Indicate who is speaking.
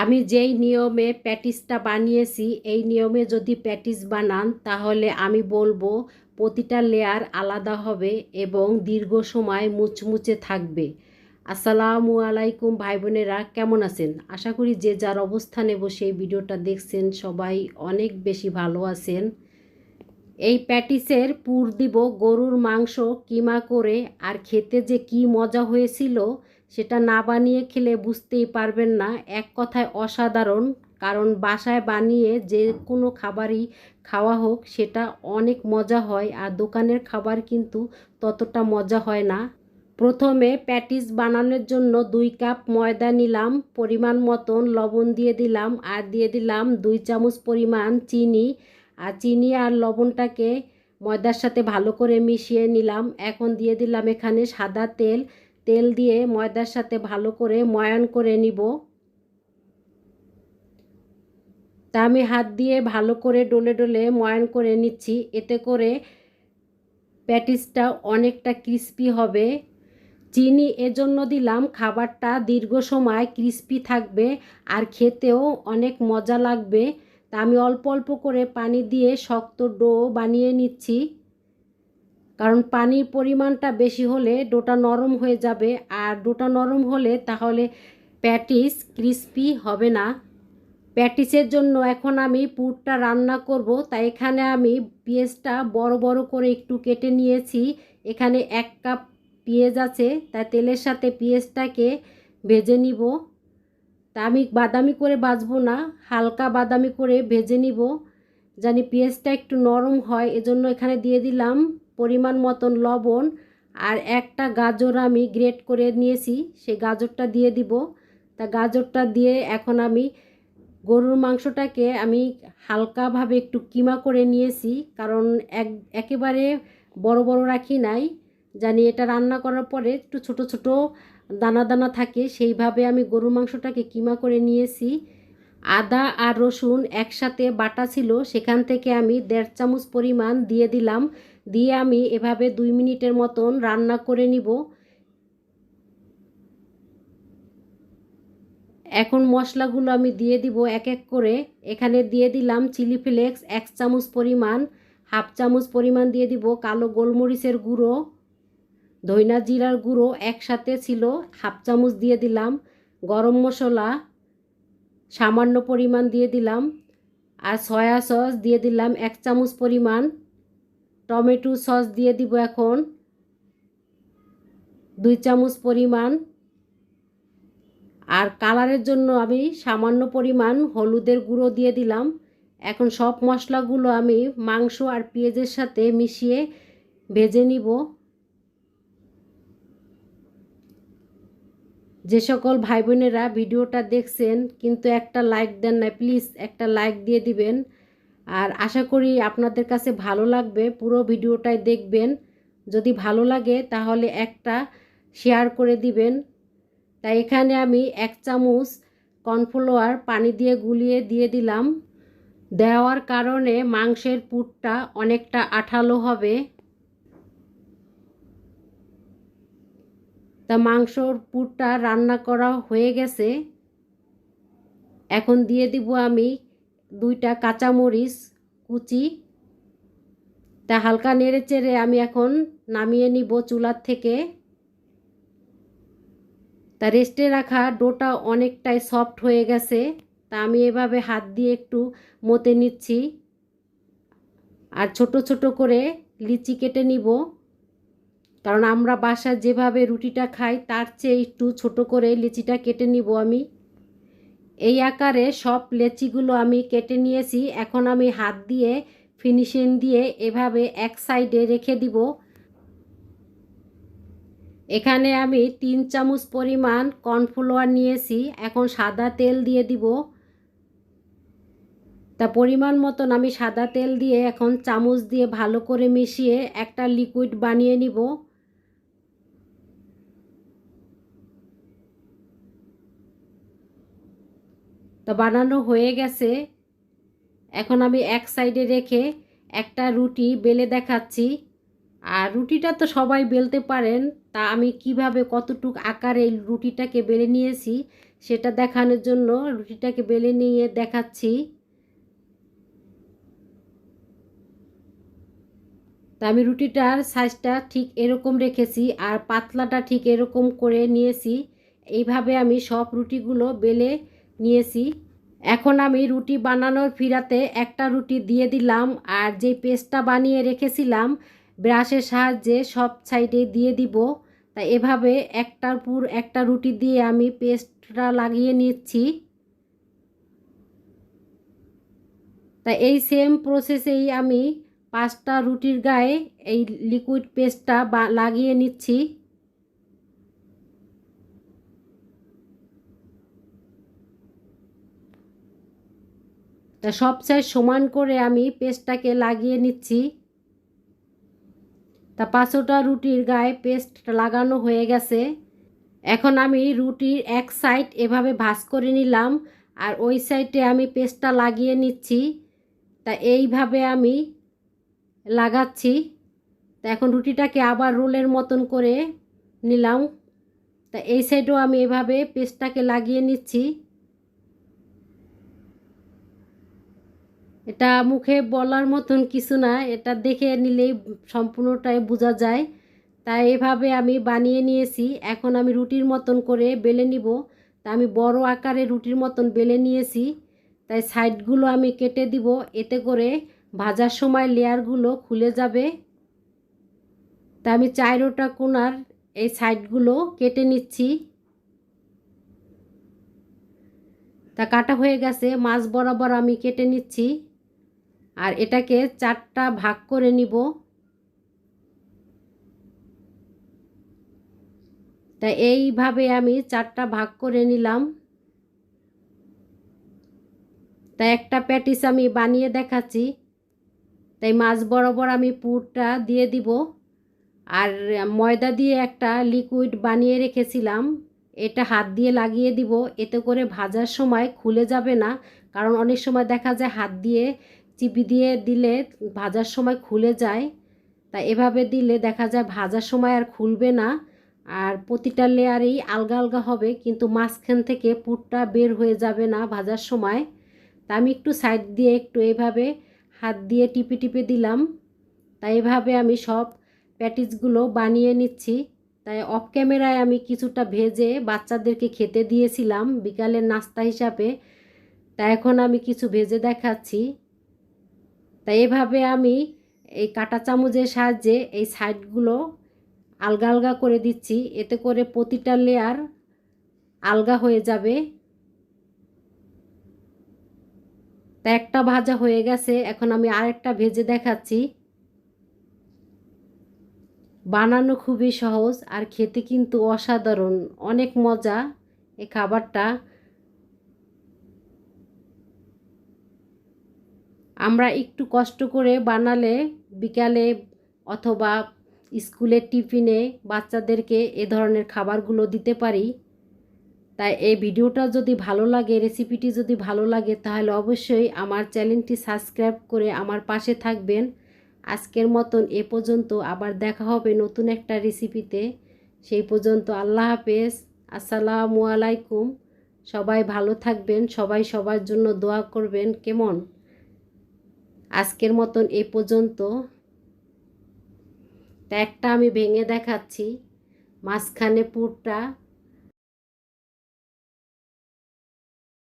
Speaker 1: আমি যেই নিয়মে প্যাটিসটা বানিয়েছি, এই নিয়মে যদি প্যাটিস বানান, তাহলে আমি বলব প্রতিটা লেয়ার আলাদা হবে এবং দীর্ঘ সময় মুচমুচে থাকবে। আসসালামু আলাইকুম ভাই বোনেরা কেমন আছেন? আশা করি যে যার অবস্থানে বসে এই ভিডিওটা দেখছেন সবাই অনেক বেশি ভালো আছেন। এই প্যাটিসের পুর দিব গরুর মাংস কিমা করে, আর খেতে যে কি মজা হয়েছিল সেটা না বানিয়ে খেলে বুঝতেই পারবেন না। এক কথায় অসাধারণ, কারণ বাসায় বানিয়ে যে কোনো খাবারই খাওয়া হোক, সেটা অনেক মজা হয় আর দোকানের খাবার কিন্তু ততটা মজা হয় না। প্রথমে প্যাটিস বানানোর জন্য দুই কাপ ময়দা নিলাম, পরিমাণ মতন লবণ দিয়ে দিলাম আর দিয়ে দিলাম দুই চামচ পরিমাণ চিনি। আর চিনি আর লবণটাকে ময়দার সাথে ভালো করে মিশিয়ে নিলাম। এখন দিয়ে দিলাম এখানে সাদা তেল। তেল দিয়ে ময়দার সাথে ভালো করে ময়ান করে নিব। তা আমি হাত দিয়ে ভালো করে ডলে ডলে ময়ান করে নিচ্ছি। এতে করে প্যাটিসটা অনেকটা ক্রিস্পি হবে। চিনি এজন্য দিলাম, খাবারটা দীর্ঘ সময় ক্রিস্পি থাকবে আর খেতেও অনেক মজা লাগবে। তা আমি অল্প অল্প করে পানি দিয়ে শক্ত ডো বানিয়ে নিচ্ছি। কারণ পানির পরিমাণটা বেশি হলে ডোটা নরম হয়ে যাবে আর ডোটা নরম হলে তাহলে প্যাটিস ক্রিস্পি হবে না। প্যাটিসের জন্য এখন আমি পুরটা রান্না করব। তাই এখানে আমি পেঁয়াজটা বড় বড় করে একটু কেটে নিয়েছি। এখানে এক কাপ পেঁয়াজ আছে, তাই তেলের সাথে পেঁয়াজটাকে ভেজে নিব। তা আমি বাদামি করে বাজবো না, হালকা বাদামি করে ভেজে নিব। জানি পেঁয়াজটা একটু নরম হয়, এজন্য এখানে দিয়ে দিলাম পরিমাণ মতন লবণ আর একটা গাজর আমি গ্রেট করে নিয়েছি, সেই গাজরটা দিয়ে দিব। তা গাজরটা দিয়ে এখন আমি গরুর মাংসটাকে আমি হালকাভাবে একটু কিমা করে নিয়েছি, কারণ এক, একেবারে বড় বড় রাখি নাই। জানি এটা রান্না করার পরে একটু ছোট ছোট দানা দানা থাকে, সেইভাবে আমি গরুর মাংসটাকে কিমা করে নিয়েছি। আদা আর রসুন একসাথে বাটা ছিল, সেখান থেকে আমি দেড় চামচ পরিমাণ দিয়ে দিলাম। দিয়ে আমি এভাবে দুই মিনিটের মতন রান্না করে নিব। এখন মশলাগুলো আমি দিয়ে দিব এক এক করে। এখানে দিয়ে দিলাম চিলি ফ্লেক্স, এক চামচ পরিমাণ, হাফ চামচ পরিমাণ দিয়ে দিব কালো গোলমরিচের গুঁড়ো, ধইনা জিরার গুঁড়ো একসাথে ছিল, হাফ চামচ দিয়ে দিলাম গরম মশলা, সামান্য পরিমাণ দিয়ে দিলাম, আর সয়া সস দিয়ে দিলাম এক চামচ পরিমাণ। টমেটো সস দিয়ে দিব এখন। দুই চামচ পরিমাণ। আর কালারের জন্য আমি সামান্য পরিমাণ হলুদের গুঁড়ো দিয়ে দিলাম। এখন সব মশলাগুলো আমি মাংস আর পেঁয়াজের সাথে মিশিয়ে ভেজে নিব। যে সকল ভাই বোনেরা ভিডিওটা দেখছেন, কিন্তু একটা লাইক দেন না প্লিজ একটা লাইক দিয়ে দিবেন। আর আশা করি আপনাদের কাছে ভালো লাগবে। পুরো ভিডিওটাই দেখবেন। যদি ভালো লাগে তাহলে একটা শেয়ার করে দিবেন। তাই এখানে আমি এক চামচ কর্নফ্লাওয়ার পানি দিয়ে গুলিয়ে দিয়ে দিলাম। দেওয়ার কারণে মাংসের পুরটা অনেকটা আঠালো হবে। তা মাংসর পুরটা রান্না করা হয়ে গেছে। এখন দিয়ে দিব আমি দুইটা কাঁচামরিচ, কুচি, তা হালকা নেড়ে চেড়ে আমি এখন নামিয়ে নিব চুলার থেকে। তা রেস্টে রাখা ডোটা অনেকটাই সফট হয়ে গেছে, তা আমি এভাবে হাত দিয়ে একটু মতে নিচ্ছি। আর ছোট ছোট করে লিচি কেটে নিব, কারণ আমরা বাসায় যেভাবে রুটিটা খাই, তার চেয়ে একটু ছোট করে লিচিটা কেটে নিব আমি। এই আকারে সব লেচিগুলো আমি কেটে নিয়েছি। এখন আমি হাত দিয়ে ফিনিশিং দিয়ে এভাবে এক সাইডে রেখে দিব। এখানে আমি তিন চামচ পরিমাণ কর্নফ্লাওয়ার নিয়েছি। এখন সাদা তেল দিয়ে দিব। তা পরিমাণ মতন আমি সাদা তেল দিয়ে এখন চামচ দিয়ে ভালো করে মিশিয়ে একটা লিকুইড বানিয়ে নিব। তো বানানো হয়ে গেছে। এখন আমি এক সাইডে রেখে একটা রুটি বেলে দেখাচ্ছি। আর রুটিটা তো সবাই বেলতে পারেন, তা আমি কীভাবে কতটুক আকারে রুটিটাকে বেলে নিয়েছি সেটা দেখানোর জন্য রুটিটাকে বেলে নিয়ে দেখাচ্ছি। তা আমি রুটিটার সাইজটা ঠিক এরকম রেখেছি আর পাতলাটা ঠিক এরকম করে নিয়েছি। এইভাবে আমি সব রুটিগুলো বেলে নিয়েছি। এখন আমি রুটি বানানোর ফিরাতে একটা রুটি দিয়ে দিলাম আর যে পেস্টটা বানিয়ে রেখেছিলাম, ব্রাশের সাহায্যে সব সাইডে দিয়ে দিব। তা এভাবে একটার পুর একটা রুটি দিয়ে আমি পেস্টটা লাগিয়ে নিচ্ছি। তা এই সেম প্রসেসেই আমি পাঁচটা রুটির গায়ে এই লিকুইড পেস্টটা লাগিয়ে নিচ্ছি। তা সব সাইজ সমান করে আমি পেস্টটাকে লাগিয়ে নিচ্ছি। তা পাঁচটা রুটির গায়ে পেস্ট লাগানো হয়ে গেছে। এখন আমি রুটির এক সাইড এভাবে ভাজ করে নিলাম আর ওই সাইডে আমি পেস্টটা লাগিয়ে নিচ্ছি। তা এইভাবে আমি লাগাচ্ছি। তা এখন রুটিটাকে আবার রোলের মতন করে নিলাম। তা এই সাইডেও আমি এভাবে পেস্টটাকে লাগিয়ে নিচ্ছি। এটা মুখে বলার মতন কিছু না, এটা দেখে নিলেই সম্পূর্ণটাই বোঝা যায়। তাই এভাবে আমি বানিয়ে নিয়েছি, এখন আমি রুটির মতন করে বেলে নিব। তা আমি বড় আকারে রুটির মতন বেলে নিয়েছি, তাই সাইডগুলো আমি কেটে দিব, এতে করে ভাজার সময় লেয়ারগুলো খুলে যাবে। তা আমি চাইরোটা কোনার এই সাইডগুলো কেটে নিচ্ছি। তা কাটা হয়ে গেছে, মাছ বরাবর আমি কেটে নিচ্ছি। আর এটাকে চারটা ভাগ করে নিব। তা এইভাবে আমি চারটা ভাগ করে নিলাম। তা একটা প্যাটিস আমি বানিয়ে দেখাচ্ছি। তাই মাছ বরাবর আমি পুরটা দিয়ে দিব। আর ময়দা দিয়ে একটা লিকুইড বানিয়ে রেখেছিলাম। এটা হাত দিয়ে লাগিয়ে দিব। এতে করে ভাজার সময় খুলে যাবে না। কারণ অনেক সময় দেখা যায় হাত দিয়ে চিপি দিয়ে দিলে ভাজার সময় খুলে যায়। তা এভাবে দিলে দেখা যায় ভাজার সময় আর খুলবে না। আর প্রতিটা লেয়ারেই আলগা আলগা হবে, কিন্তু মাঝখান থেকে পুরটা বের হয়ে যাবে না ভাজার সময়। তা আমি একটু সাইড দিয়ে একটু এভাবে হাত দিয়ে টিপে টিপে দিলাম। তাই এভাবে আমি সব প্যাটিসগুলো বানিয়ে নিচ্ছি। তাই অফ ক্যামেরায় আমি কিছুটা ভেজে বাচ্চাদেরকে খেতে দিয়েছিলাম বিকালের নাস্তা হিসাবে। তা এখন আমি কিছু ভেজে দেখাচ্ছি। তাই এভাবে আমি এই কাটা চামচের সাহায্যে এই সাইডগুলো আলগা আলগা করে দিচ্ছি। এতে করে প্রতিটা লেয়ার আলগা হয়ে যাবে। তা একটা ভাজা হয়ে গেছে। এখন আমি আরেকটা ভেজে দেখাচ্ছি। বানানো খুবই সহজ আর খেতে কিন্তু অসাধারণ। অনেক মজা এই খাবারটা। আমরা একটু কষ্ট করে বানালে বিকালে অথবা স্কুলের টিফিনে বাচ্চাদেরকে এ ধরনের খাবারগুলো দিতে পারি। তাই এই ভিডিওটা যদি ভালো লাগে, রেসিপিটি যদি ভালো লাগে, তাহলে অবশ্যই আমার চ্যানেলটি সাবস্ক্রাইব করে আমার পাশে থাকবেন। আজকের মতন এ পর্যন্ত, আবার দেখা হবে নতুন একটা রেসিপিতে। সেই পর্যন্ত আল্লাহ হাফেজ, আসসালামু আলাইকুম। সবাই ভালো থাকবেন, সবাই সবার জন্য দোয়া করবেন। কেমন? আজকের মতন এ পর্যন্ত। তা একটা আমি ভেঙে দেখাচ্ছি। মাঝখানে পুরটা